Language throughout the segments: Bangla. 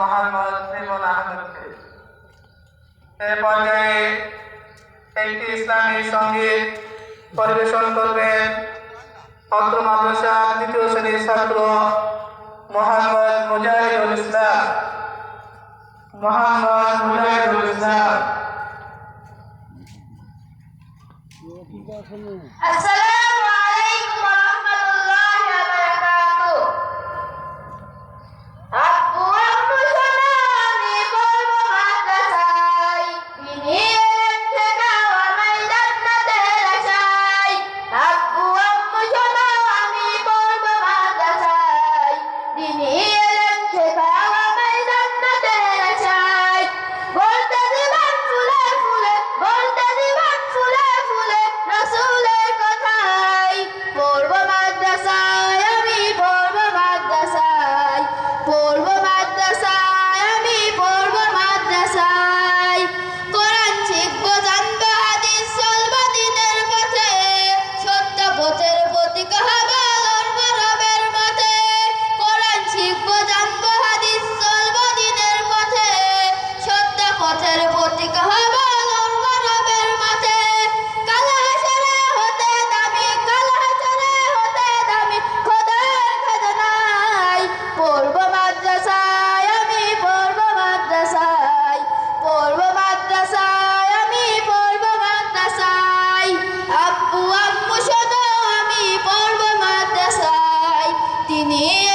মহান মুসলিম আহমদকে। এ পর্যায়ে একটি ইসলামী সংগীত পরিবেশন করবেন অত্র মাদ্রাসা দ্বিতীয় শ্রেণির ছাত্র মোহাম্মদ মুজাহিদুল ইসলাম। মোহাম্মদ মুজাহিদুল ইসলাম। السلام Ini.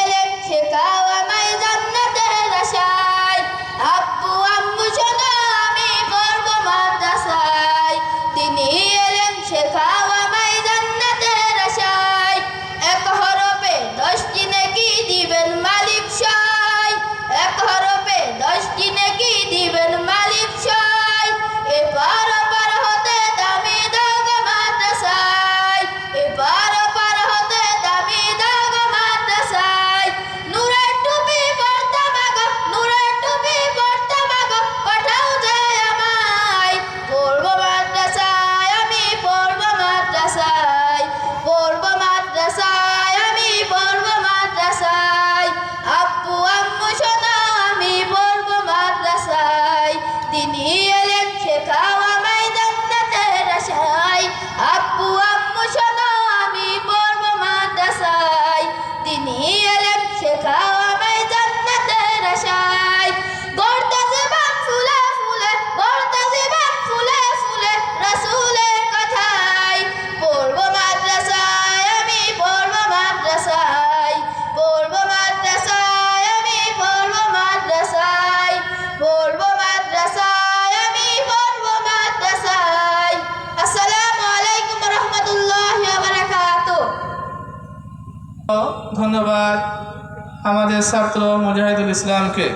ছাত্র মুজাহিদুল ইসলামকে।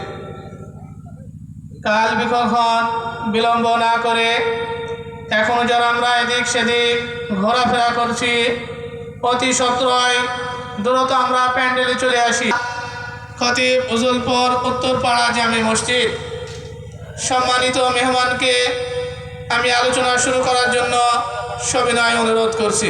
কাল বিকল্পন বিলম্ব না করে, এখনও যারা আমরা এদিক সেদিক ঘোরাফেরা করছি, অতি সত্রয় দ্রুত আমরা প্যান্ডেলে চলে আসি। খতিব উজলপুর উত্তরপাড়া জামি মসজিদ। সম্মানিত মেহমানকে আমি আলোচনা শুরু করার জন্য সবিনয় অনুরোধ করছি।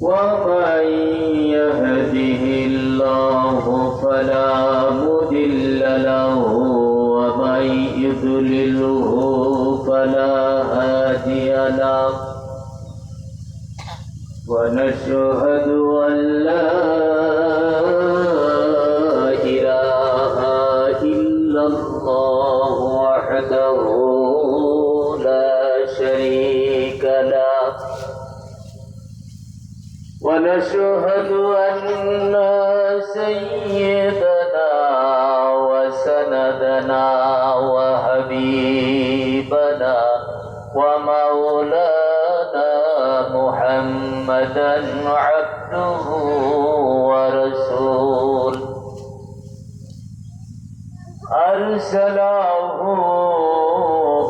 ومن يهده الله فلا له ومن فلا له ونشهد أن لا ونشهد أن سيدنا وسندنا وحبيبنا ومولانا محمدا عبده ورسوله. أرسله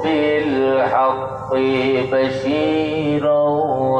بالحق بشيرا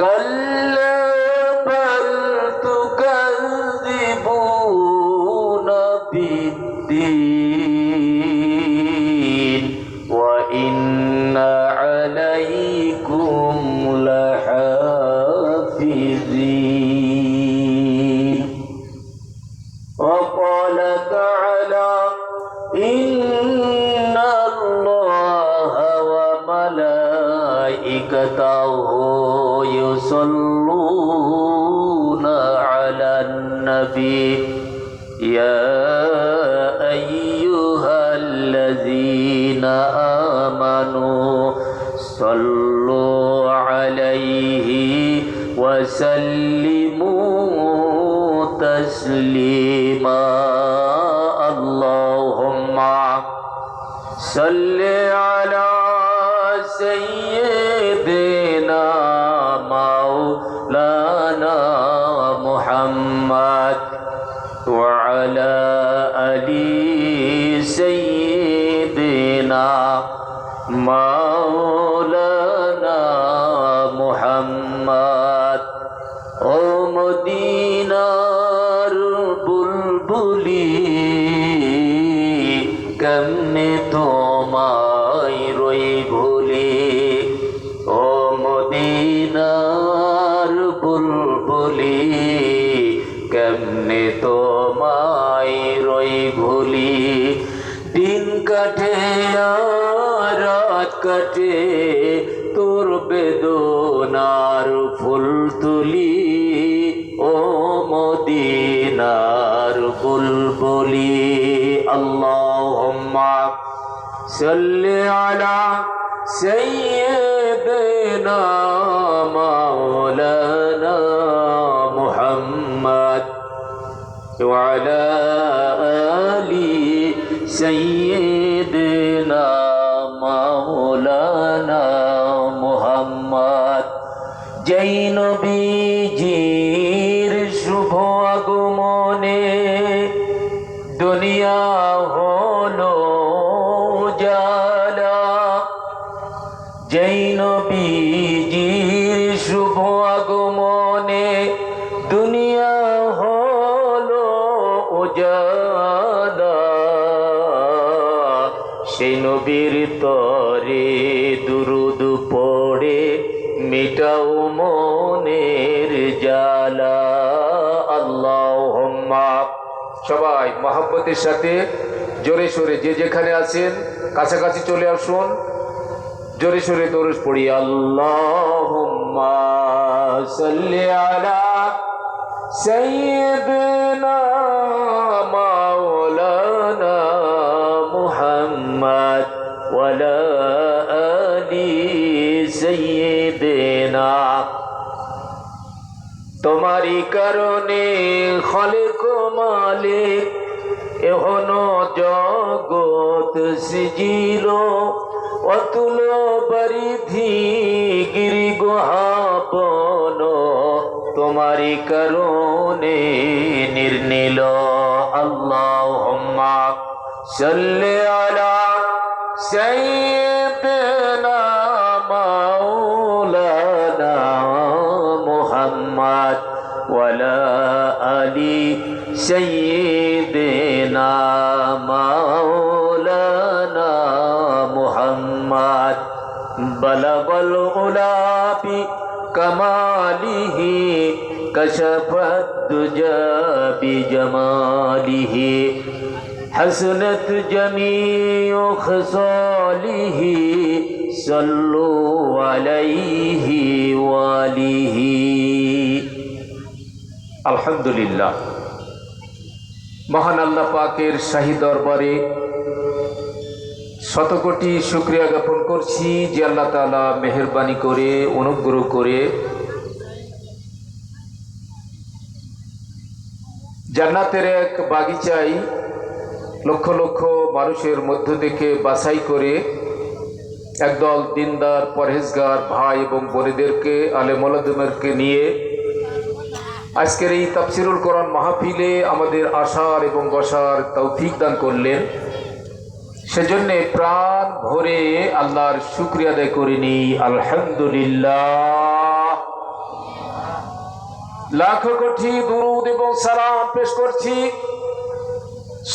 कल وسلموا تسليما দিন কাটে আর রাত কাটে তোর বেদনার ফুল তুলি ও মদিনার বুলবুলি আল্লাহুম্মা সাল্লি আলা সাইয়্যিদিনা মাওলানা মুহাম্মদ وعلى آل চাই পড়ে মিটাও মনের জালা আল্লাহুম্মা সবাই মহাব্বতের সাথে জোরে সোরে যে যেখানে আছেন কাছাকাছি চলে আসুন জোরে সোরে দরুদ পড়ি আল্লাহুম্মা সাল্লি আলা سيدنا مولانا তোমারই কারণে খালেক মালিক এহন জগৎ সিজিল। অতুল পরিধি গিরি গুহাপন তোমারই কারণে নির্নীল। আল্লাহ সাল্লি আলা সাইয়্যিদিনা سيدنا مولانا محمد بلغ العلا بكماله كشف الدجى بجماله حسنت جميع خصاله صلوا عليه وآله الحمد لله মহান আল্লাহ পাকের শাহী দরবারে শতকোটি শুক্রিয়া জ্ঞাপন করছি যে আল্লাহ তাআলা মেহেরবানি করে, অনুগ্রহ করে জান্নাতের এক বাগিচায় লক্ষ লক্ষ মানুষের মধ্য থেকে বাছাই করে একদল দিনদার পরহেজগার ভাই এবং বোনেদেরকে আলেমুলাদুমেরকে নিয়ে আজকের এই তাফসিরুল কোরআন মাহফিলে আমাদের আশার এবং বসার তৌফিক দান করলেন। সেজন্যে প্রাণ ভরে আল্লাহর শুক্রিয়া আদায় করিনি আলহামদুলিল্লাহ। লাখ কোটি দুরুদ এবং সালাম পেশ করছি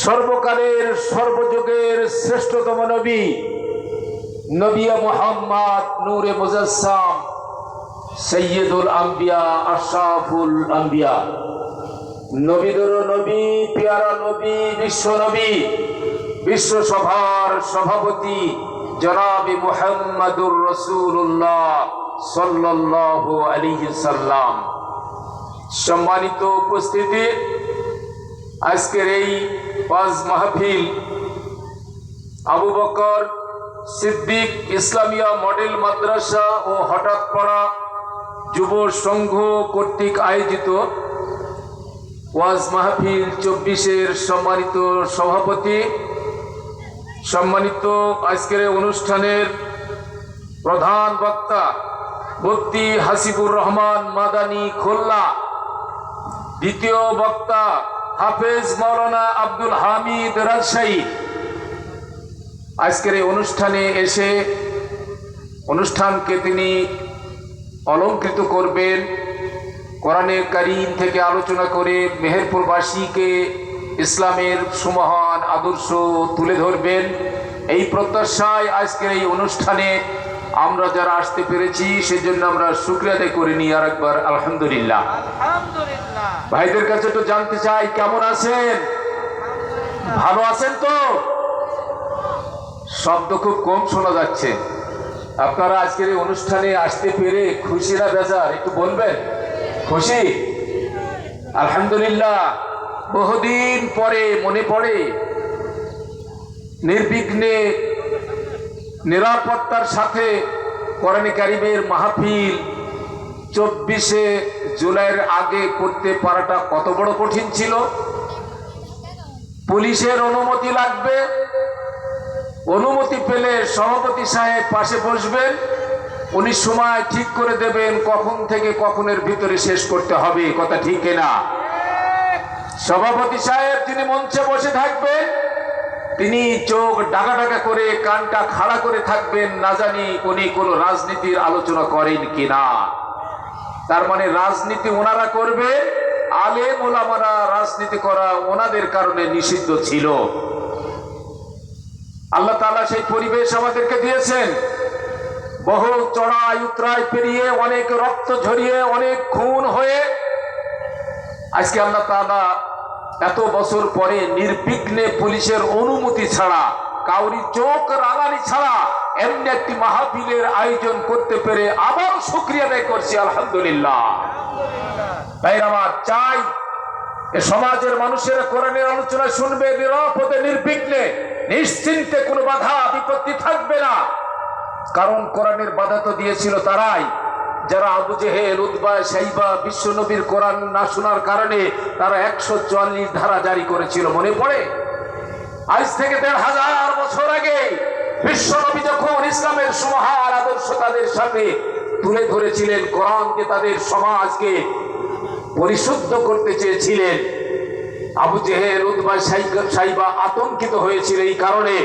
সর্বকালের সর্বযুগের শ্রেষ্ঠতম নবী নবিয়া মোহাম্মদ নূরে মুজাসসাম। সৈয়দুল আম্বিয়া, আশরাফুল আম্বিয়া। নবীদের নবী, পিয়ারা নবী, বিশ্ব নবী বিশ্ব সভার সভাপতি জনাবি মুহাম্মাদুর রসুল্লাহ সাল্লাল্লাহু আলাইহি সাল্লাম। সম্মানিত উপস্থিতি, আজকের এই পাঁচ মাহফিল আবু বকর সিদ্দিক ইসলামিয়া মডেল মাদ্রাসা ও হঠাৎ পড়া যুব সংঘ কর্তৃক আয়োজিত ওয়াজ মাহফিল চব্বিশের সম্মানিত সভাপতি, সম্মানিত আজকের অনুষ্ঠানের প্রধান বক্তা মুফতি হাসিবুর রহমান মাদানী খোল্লা, দ্বিতীয় বক্তা হাফেজ মৌলানা আব্দুল হামিদ রাজশাহী। আজকের অনুষ্ঠানে এসে অনুষ্ঠানকে তিনি অলঙ্কৃত করবেন। কোরআনে কারিম থেকে আলোচনা করে মেহেরপুরবাসীকে ইসলামের সুমহান আদর্শ তুলে ধরবেন। এই প্রত্যাশায় আজকের এই অনুষ্ঠানে আমরা যারা আসতে পেরেছি সেজন্য আমরা শুক্রিয়া আদায় করে নিই আর একবার আলহামদুলিল্লাহ। আলহামদুলিল্লাহ। ভাইদের কাছে একটু জানতে চাই কেমন আছেন? ভালো আছেন তো? শব্দ খুব কম শোনা যাচ্ছে। আপনারা আজকের এই অনুষ্ঠানে আসতে পেরে খুশি না বেজার? একটু বলবেন? খুশি? আলহামদুলিল্লাহ। বহুদিন পরে মনে পড়ে, নির্বিঘ্নে নিরাপত্তার সাথে কারিমের মাহফিল চব্বিশে জুলাইয়ের আগে করতে পারাটা কত বড় কঠিন ছিল? পুলিশের অনুমতি লাগবে অনুমতি পেলে সভাপতি সাহেব পাশে বসবেন। উনি সময় ঠিক করে দেবেন কখন থেকে কখনের ভিতরে শেষ করতে হবে, কথা ঠিক না সভাপতি সাহেব তিনি মঞ্চে বসে থাকবেন, তিনি চোখ ডাকা ডাকা করে কানটা খাড়া করে থাকবেন, না জানি উনি কোনো রাজনীতির আলোচনা করেন কিনা। তার মানে রাজনীতি ওনারা করবে আলে মোলামারা রাজনীতি করা ওনাদের কারণে নিষিদ্ধ ছিল। আল্লাহ তাআলা সেই পরিবেশ আমাদেরকে দিয়েছেন। বহু চড়াই উতরাই পেরিয়ে অনেক রক্ত ঝরিয়ে অনেক খুন হয়ে আজকে আল্লাহ তাআলা এত বছর পরে নির্বিঘ্নে পুলিশের অনুমতি ছাড়া, কাউরি চোখ রাগানি ছাড়া এমনি একটি মাহফিলের আয়োজন করতে পেরে আবার শুক্রিয়া আদায় করছি, আলহামদুলিল্লাহ। তাই আমার, চাই সমাজের মানুষেরা কোরআনের আলোচনা শুনবে, নিরাপদে নির্বিঘ্নে নিশ্চিন্তে কোনো বাধা বিপত্তি থাকবে না। কারণ কোরআনের বাধা তো দিয়েছিল তারাই। যারা আবু জেহেল উদ্বা সাইবা বিশ্ব নবীর কোরআন না শোনার কারণে তারা একশো চুয়াল্লিশ ধারা জারি করেছিল, মনে পড়ে? আজ থেকে দেড় হাজার বছর আগে বিশ্বনবী যখন ইসলামের সমাহার আদর্শ তাদের সাথে তুলে ধরেছিলেন, কোরআনকে তাদের সমাজকে পরিশুদ্ধ করতে চেয়েছিলেন আবু জেহেল উদ্বা সাইবা- আতঙ্কিত হয়েছিল এই কারণে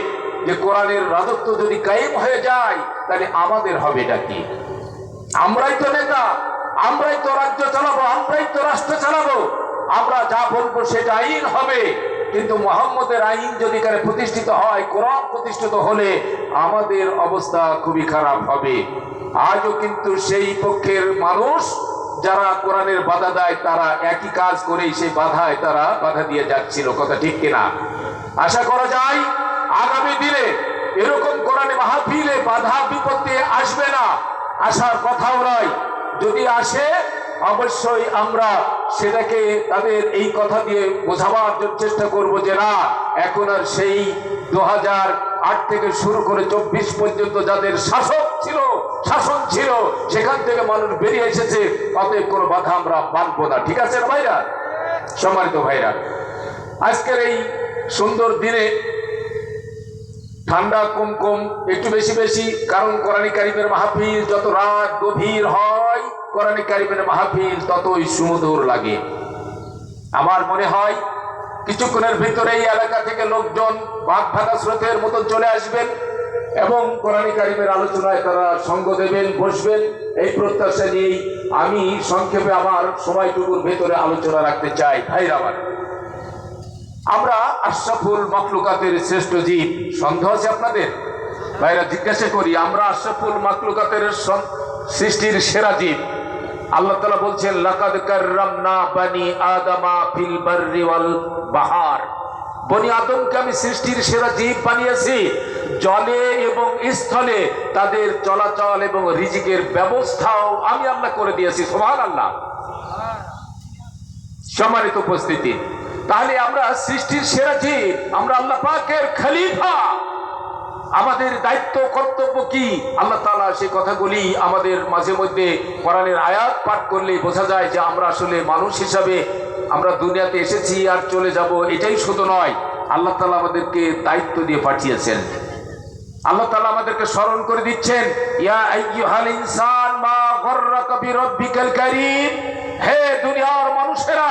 যে কোরআনের রাজত্ব যদি কায়েম হয়ে যায়, তাহলে আমাদের হবে এটা কি? আমরাই তো নেতা, আমরাই তো রাজ্য চালাবো, আমরাই তো রাষ্ট্র চালাবো, আমরা যা বলব সেটা আইন হবে। কিন্তু মোহাম্মদের আইন যদি এখানে প্রতিষ্ঠিত হয়, কোরআন প্রতিষ্ঠিত হলে আমাদের অবস্থা খুবই খারাপ হবে। আজও কিন্তু সেই পক্ষের মানুষ যারা কোরআনের বাধা দেয়, তারা একই কাজ করেই সেই বাধায় তারা বাধা দিয়ে যাচ্ছিল। কথা ঠিক কিনা? আশা করা যায়, আগামী দিনে এরকম কোরআনে মাহফিলে বাধা, বিপত্তি আসবে না। আসার কথাও নয়। যদি আসে, অবশ্যই আমরা সেটাকে তাদের এই কথা দিয়ে বোঝাবার চেষ্টা করব যে না, এখন আর সেই দু থেকে শুরু করে চব্বিশ পর্যন্ত যাদের শাসক ছিল শাসন ছিল, সেখান থেকে মানুষ বেরিয়ে এসেছে, অতএব কোনো বাধা আমরা মানবো না। ঠিক আছে ভাইরা? সম্মানিত ভাইরা, আজকের এই সুন্দর দিনে ঠান্ডা কম কম, একটু বেশি বেশি, কারণ কোরআনী কারিমের মাহফিল যত রাত গভীর হয়, কোরআনী কারিমের মাহফিল ততই সুমধুর লাগে। আমার মনে হয়, কিছুক্ষণের ভিতরে এই এলাকা থেকে লোকজন বাঘ ভাঙা স্রোতের মতো চলে আসবেন। এবং কোরআনী কারিমের আলোচনায় তারা সঙ্গ দেবেন, বসবেন। এই প্রত্যাশা নিয়েই আমি সংক্ষেপে আমার সময়টুকুর ভেতরে আলোচনা রাখতে চাই। ভাইরা আমার আশরাফুল মখলুকাতের শ্রেষ্ঠ জীব। সন্দেহ আছে আপনাদের? ভাইরা, জিজ্ঞাসা করি, আমরা আশরাফুল মখলুকাতের সৃষ্টির সেরা জীব। আল্লাহ তালা বলছেন, লাকাদ বানি আদামা ফিল বাহার। বনি আদমকে আমি সৃষ্টির সেরা জীব বানিয়েছি। জলে এবং স্থলে তাদের চলাচল এবং রিজিকের ব্যবস্থাও আমি আল্লাহ করে দিয়েছি সোহান আল্লাহ সম্মানিত উপস্থিতি, তাহলে আমরা সৃষ্টির সেরা জীব, আমরা আল্লাহ পাকের খালিফা। আমাদের দায়িত্ব, কর্তব্য কি? আল্লাহ তাআলা সেই কথাগুলি আমাদের মাঝে মধ্যে কোরআনের আয়াত পাঠ করলেই বোঝা যায় যে আমরা আসলে মানুষ হিসাবে আমরা দুনিয়াতে এসেছি আর চলে যাব, এটাই শুধু নয়, আল্লাহ তাআলা আমাদেরকে দায়িত্ব দিয়ে পাঠিয়েছেন। আল্লাহ তাআলা আমাদেরকে স্মরণ করে দিচ্ছেন ইনসান মা হে দুনিয়ার মানুষেরা,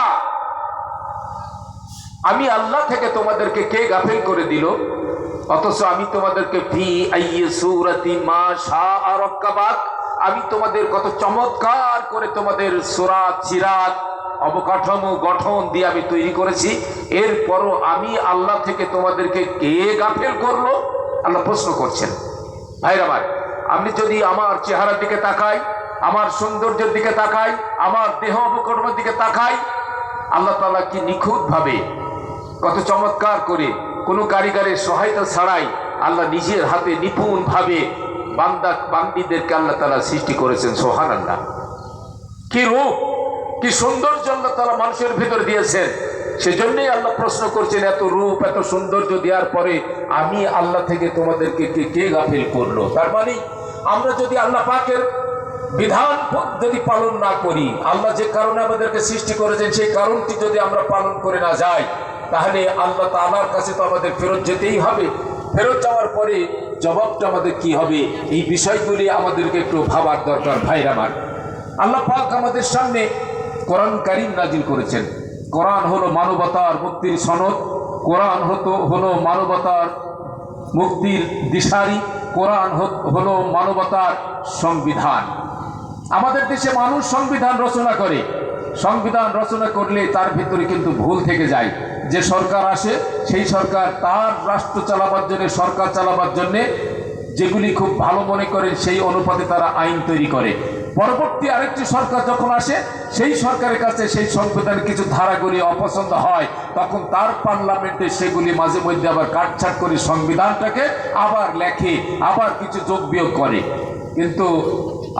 আমি আল্লাহ থেকে তোমাদেরকে কে গাফিল করে দিল? অথচ আমি তোমাদেরকে ফি আইয়ে সুরাতি মা শা আরক্কাবাক আমি তোমাদের কত চমৎকার করে তোমাদের সুরাত, সিরাত, অবকাঠামো গঠন দিয়ে আমি তৈরি করেছি। এরপরও আমি আল্লাহ থেকে তোমাদেরকে কে গাফেল করল? আল্লাহ প্রশ্ন করছেন, ভাইরা ভাই আমি যদি আমার চেহারার দিকে তাকাই, আমার সৌন্দর্যের দিকে তাকাই, আমার দেহ অবকর্মের দিকে তাকাই, আল্লাহ তালা কি নিখুঁত ভাবে কত চমৎকার করে কোনো কারিগরের সহায়তা ছাড়াই আল্লাহ নিজের হাতে নিপুণ ভাবে বান্দা, বান্দিদেরকে আল্লাহ তালা সৃষ্টি করেছেন সোহান আল্লাহ কি রূপ, কি সৌন্দর্য আল্লাহ তালা মানুষের ভিতরে দিয়েছেন। সেজন্যই আল্লাহ প্রশ্ন করছেন, এত রূপ, এত সৌন্দর্য দেওয়ার পরে আমি আল্লাহ থেকে তোমাদেরকে কে কে গাফিল করল? তার মানে আমরা যদি আল্লাহ পাকের বিধান যদি পালন না করি, আল্লাহ যে কারণে আমাদেরকে সৃষ্টি করেছেন, সেই কারণটি যদি আমরা পালন করে না যাই, তাহলে আল্লাহ তাআলার কাছে তো আমাদের ফেরত যেতেই হবে। ফেরত যাওয়ার পরে জবাবটা আমাদের কি হবে? এই বিষয়গুলি আমাদেরকে একটু ভাবার দরকার, ভাইরা আমার। আল্লাহ পাক আমাদের সামনে কোরআন কারিম নাজিল করেছেন। কোরআন হলো মানবতার মুক্তির সনদ, কোরআন হতো, হলো মানবতার মুক্তির দিশারি, কোরআন হলো মানবতার সংবিধান। আমাদের দেশে মানুষ সংবিধান রচনা করে। সংবিধান রচনা করলে তার ভিতরে কিন্তু ভুল থেকে যায়। যে সরকার আসে, সেই সরকার তার রাষ্ট্র চালাবার জন্যে, সরকার চালাবার জন্যে যেগুলি খুব ভালো মনে করেন, সেই অনুপাতে তারা আইন তৈরি করে। পরবর্তী আরেকটি সরকার যখন আসে, সেই সরকারের কাছে সেই সংবিধানের কিছু ধারাগুলি অপছন্দ হয়, তখন তার পার্লামেন্টে সেগুলি মাঝে মধ্যে আবার কাটছাট করে সংবিধানটাকে আবার লেখে, আবার কিছু যোগ বিয়োগ করে। কিন্তু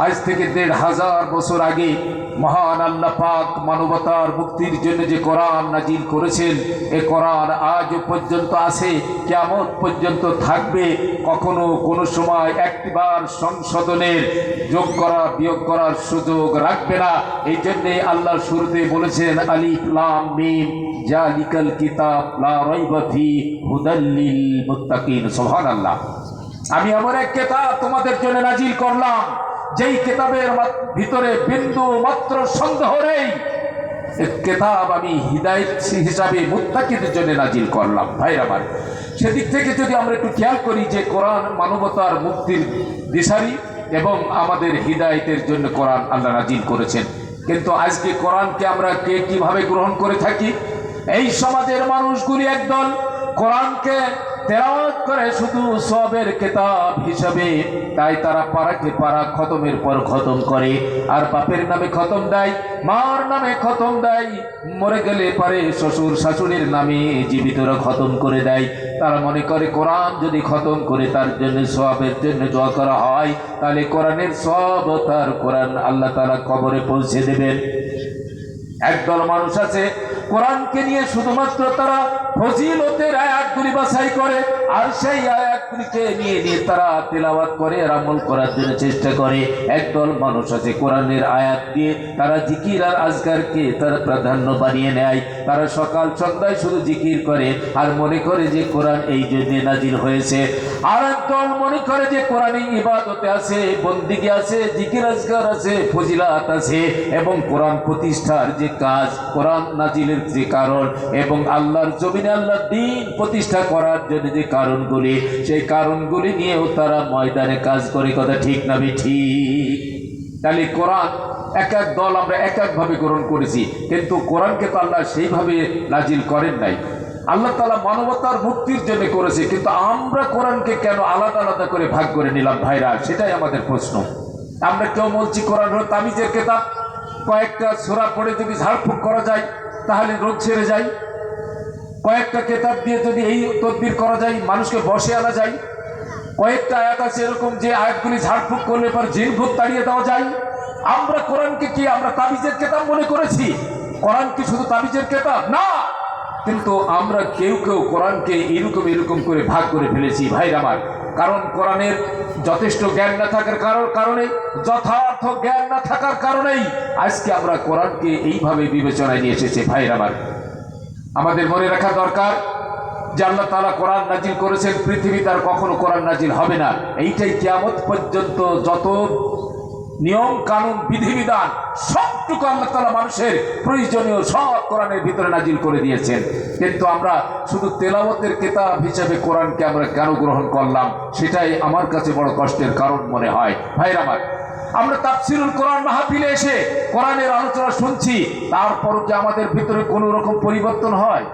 আজ থেকে দেড় হাজার বছর আগে মহান আল্লাহ পাক মানবতার মুক্তির জন্য যে কোরআন নাজিল করেছেন, এ কোরআন আজ পর্যন্ত আছে কেমন পর্যন্ত থাকবে। কখনো কোনো সময় একটিবার সংশোধনের যোগ করা, বিয়োগ করার সুযোগ রাখবে না। এই জন্যে আল্লাহ শুরুতে বলেছেন, আলিফ, লাম, মিম কিতাব, লা রাইবা ফি হুদাল্লিল মুত্তাকিন। সুবহানাল্লাহ। আমি এমন এক কেতাব তোমাদের জন্য নাজিল করলাম, যেই কেতাবের ভিতরে বিন্দু মাত্র সন্দেহ নেই। কেতাব আমি হৃদায়ত হিসাবে মুত্তাকিদের জন্য নাজিল করলাম। ভাইরা আমার, সেদিক থেকে যদি আমরা একটু খেয়াল করি যে কোরআন মানবতার মুক্তির দিশারি এবং আমাদের হৃদায়তের জন্য কোরআন আল্লাহ নাজিল করেছেন। কিন্তু আজকে কোরআনকে আমরা কে কীভাবে গ্রহণ করে থাকি? এই সমাজের মানুষগুলি একদল কোরআনকে তেলাওয়াত করে শুধু সবের কেতাব হিসাবে, তাই তারা পাড়াকে পাড়া খতমের পর খতম করে। আর বাপের নামে খতম দেয়, মার নামে খতম দেয়, মরে গেলে পারে শ্বশুর শাশুড়ির নামে জীবিতরা খতম করে দেয়। তারা মনে করে কোরআন যদি খতম করে তার জন্য, সবের জন্য দোয়া করা হয়, তাহলে কোরআনের সব তার কোরআন আল্লাহ তারা কবরে পৌঁছে দেবেন। একদল মানুষ আছে কোরআনকে নিয়ে শুধুমাত্র তারা ফজিলতের আয়াতগুলি বাছাই করে, আর সেই আয়াতগুলিকে নিয়ে নিয়ে তারা তেলাওয়াত করে আর আমল করার জন্য চেষ্টা করে। একদল মানুষ আছে কোরআনের আয়াত দিয়ে তারা জিকির আর আজকারকে তারা প্রাধান্য বানিয়ে নেয়। তারা সকাল সন্ধ্যায় শুধু জিকির করে, আর মনে করে যে কোরআন এই জন্যে নাজিল হয়েছে। আর মনে করে যে আছে আছে আছে, ফজিলাত আছে এবং প্রতিষ্ঠার যে কাজ নাজিলের যে কারণ এবং আল্লাহর দিন প্রতিষ্ঠা করার জন্য যে কারণগুলি, সেই কারণগুলি নিয়েও তারা ময়দানে কাজ করে, কথা ঠিক না ঠিক। তাহলে কোরআন এক এক দল আমরা এক একভাবে গ্রহণ করেছি, কিন্তু কোরআনকে তো আল্লাহ সেইভাবে নাজিল করেন নাই। আল্লাহ তালা মানবতার মুক্তির জন্য করেছে, কিন্তু আমরা কোরআনকে কেন আলাদা আলাদা করে ভাগ করে নিলাম ভাইরা? সেটাই আমাদের প্রশ্ন। আমরা কেউ বলছি কোরআন হল তামিজের কেতাব, কয়েকটা সোরা পড়ে যদি ঝাড়ফুঁক করা যায়, তাহলে রোগ ছেড়ে যায়। কয়েকটা কেতাব দিয়ে যদি এই তদবির করা যায়, মানুষকে বসে আনা যায়। কয়েকটা আয়াত আছে এরকম যে আয়াতগুলি ঝাড়ফুঁক করলে পর ভূত তাড়িয়ে দেওয়া যায়। আমরা কোরআনকে কি আমরা তাবিজের কেতাব মনে করেছি? কোরআন কি শুধু তাবিজের কেতাব? না! কিন্তু আমরা কেউ কেউ কোরআনকে এরকম এরকম করে ভাগ করে ফেলেছি ভাই আমার। কারণ কোরআনের যথেষ্ট জ্ঞান না থাকার কারণ কারণে, যথার্থ জ্ঞান না থাকার কারণেই আজকে আমরা কোরআনকে এইভাবে বিবেচনায় নিয়ে এসেছি ভাই আমার। আমাদের মনে রাখা দরকার যে আল্লাহ তালা কোরআন নাজিল করেছেন পৃথিবী তার কখনো কোরআন নাজিল হবে না। এইটাই কিয়ামত পর্যন্ত যত নিয়ম, কানুন, বিধিবিধান, সবটুকু আল্লাহ তালা মানুষের প্রয়োজনীয় সব কোরআনের ভিতরে নাজিল করে দিয়েছেন। কিন্তু আমরা শুধু তেলাওয়াতের কেতাব হিসেবে কোরআনকে আমরা কেন গ্রহণ করলাম, সেটাই আমার কাছে বড় কষ্টের কারণ মনে হয়। ভাইরা আমার, আমরা তাফসিরুল কোরআন মাহফিলে এসে কোরআনের আলোচনা শুনছি তারপর যে আমাদের ভিতরে কোনো রকম পরিবর্তন হয়?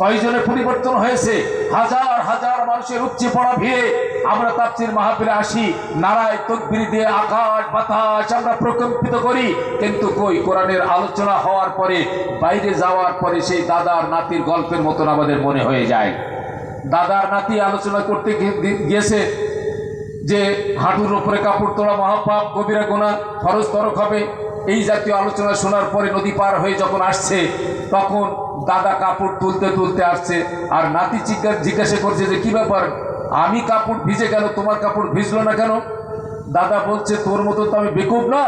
কয়জনে পরিবর্তন হয়েছে? হাজার হাজার মানুষের উচ্চে পড়া ভিড়ে আমরা তাফসির মাহফিলে আসি, নারায় তকবির দিয়ে আকাশ, বাতাস আমরা প্রকম্পিত করি, কিন্তু কই, কোরআনের আলোচনা হওয়ার পরে, বাইরে যাওয়ার পরে সেই দাদার নাতির গল্পের মতন আমাদের মনে হয়ে যায়। দাদার নাতি আলোচনা করতে গিয়ে- গিয়েছে যে, হাঁটুর উপরে কাপড় তোলা মহাপাপ কবিরা গোনা, ফরজ তরক হবে। এই জাতীয় আলোচনা শোনার পরে নদী পার হয়ে যখন আসছে, তখন দাদা কাপড় তুলতে তুলতে আসছে, আর নাতি জিজ্ঞাসা করছে যে, কি ব্যাপার? আমি কাপড় ভিজে গেল, তোমার কাপড় ভিজলো না কেন? দাদা বলছে, তোর মতো তো আমি বেকুব না,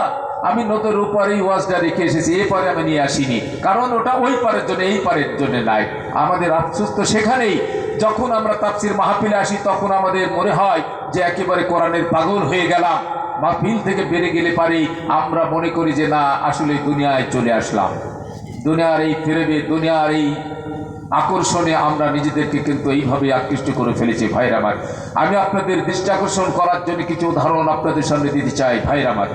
আমি নদীর উপরেই ওয়াজটা রেখে এসেছি, এ পারে আমি নিয়ে আসিনি, কারণ ওটা ওই পারের জন্য, এই পারের জন্য নাই। আমাদের আফসোস তো সেখানেই, যখন আমরা তাফসির মাহফিলে আসি, তখন আমাদের মনে হয় যে, একেবারে কোরআনের পাগল হয়ে গেলাম, মাহফিল থেকে বেড়ে গেলে পারি, আমরা মনে করি যে, না আসলে দুনিয়ায় চলে আসলাম। দুনিয়ার এই ফেরেবে, দুনিয়ার এই আকর্ষণে আমরা নিজেদেরকে কিন্তু এইভাবে আকৃষ্ট করে ফেলেছি ভাইর আমার। আমি আপনাদের দৃষ্টি আকর্ষণ করার জন্য কিছু উদাহরণ আপনাদের সামনে দিতে চাই ভাইর আমার।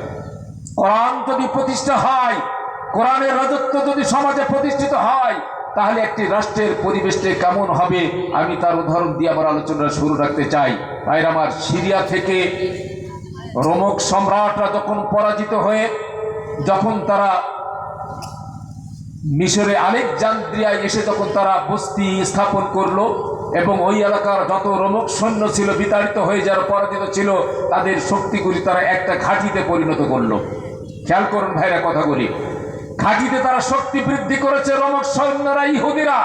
কোরআন যদি প্রতিষ্ঠা হয়, কোরআনের রাজত্ব যদি সমাজে প্রতিষ্ঠিত হয়, তাহলে একটি রাষ্ট্রের পরিবেশটা কেমন হবে? আমি তার উদাহরণ দিয়ে আমার আলোচনা শুরু রাখতে চাই। ভাইর আমার, সিরিয়া থেকে রোমক সম্রাটরা যখন পরাজিত হয়ে, যখন তারা মিশরে আলেকজান্দ্রিয়ায় এসে যখন তারা বস্তি স্থাপন করল এবং ওই এলাকার যত রোমক সৈন্য ছিল, বিতাড়িত হয়ে যারা পরাজিত ছিল, তাদের শক্তিগুলি তারা একটা ঘাঁটিতে পরিণত করল। খেয়াল করুন ভাইরা কথাগুলি। ঘাঁটিতে তারা শক্তি বৃদ্ধি করেছে রোমক সৈন্যরা, ইহুদিরা।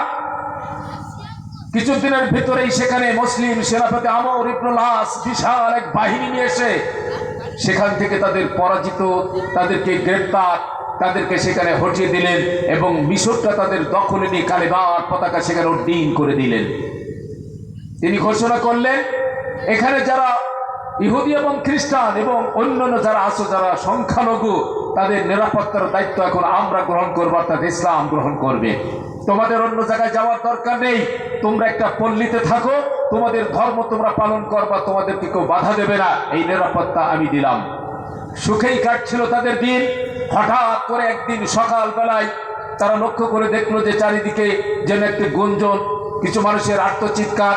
কিছুদিনের ভিতরেই সেখানে মুসলিম সেনাপতি আমর ইবনুল বিশাল এক বাহিনী নিয়ে এসে সেখান থেকে তাদের পরাজিত, তাদেরকে গ্রেপ্তার তাদেরকে সেখানে হটিয়ে দিলেন এবং মিশরটা তাদের দখলে নিয়ে কালেবার পতাকা সেখানে উড্ডীন করে দিলেন। তিনি ঘোষণা করলেন, এখানে যারা ইহুদি এবং খ্রিস্টান এবং অন্যান্য যারা আছো, যারা সংখ্যালঘু, তাদের নিরাপত্তার দায়িত্ব এখন আমরা গ্রহণ করব, অর্থাৎ ইসলাম গ্রহণ করবে। তোমাদের অন্য জায়গায় যাওয়ার দরকার নেই, তোমরা একটা পল্লীতে থাকো, তোমাদের ধর্ম তোমরা পালন করবা, তোমাদেরকে কেউ বাধা দেবে না, এই নিরাপত্তা আমি দিলাম। সুখেই কাটছিল তাদের দিন হঠাৎ করে একদিন সকাল বেলায় তারা লক্ষ্য করে দেখল যে চারিদিকে যেন একটি গুঞ্জন, কিছু মানুষের আত্মচিৎকার।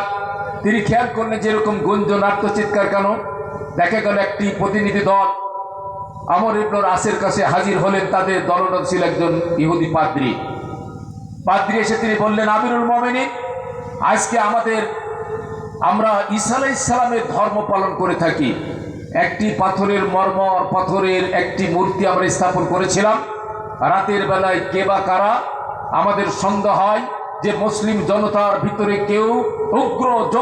তিনি খেয়াল করলেন যে এরকম গুঞ্জন, আত্মচিৎকার কেন? দেখা গেল একটি প্রতিনিধি দল। আমর ইবনুল আসের কাছে হাজির হলেন, তাদের দলনত ছিল একজন ইহুদি পাদ্রী। পাদ্রী এসে তিনি বললেন, আমিরুল মমিনী আজকে আমাদের, আমরা ঈসা আলাইহিস সালামের ধর্ম পালন করে থাকি। একটি পাথরের মর্মর পাথরের একটি মূর্তি আমরা স্থাপন করেছিলাম। রাতের বেলায় কে বা কারা? আমাদের সন্দেহ হয় যে মুসলিম জনতার ভিতরে কেউ উগ্র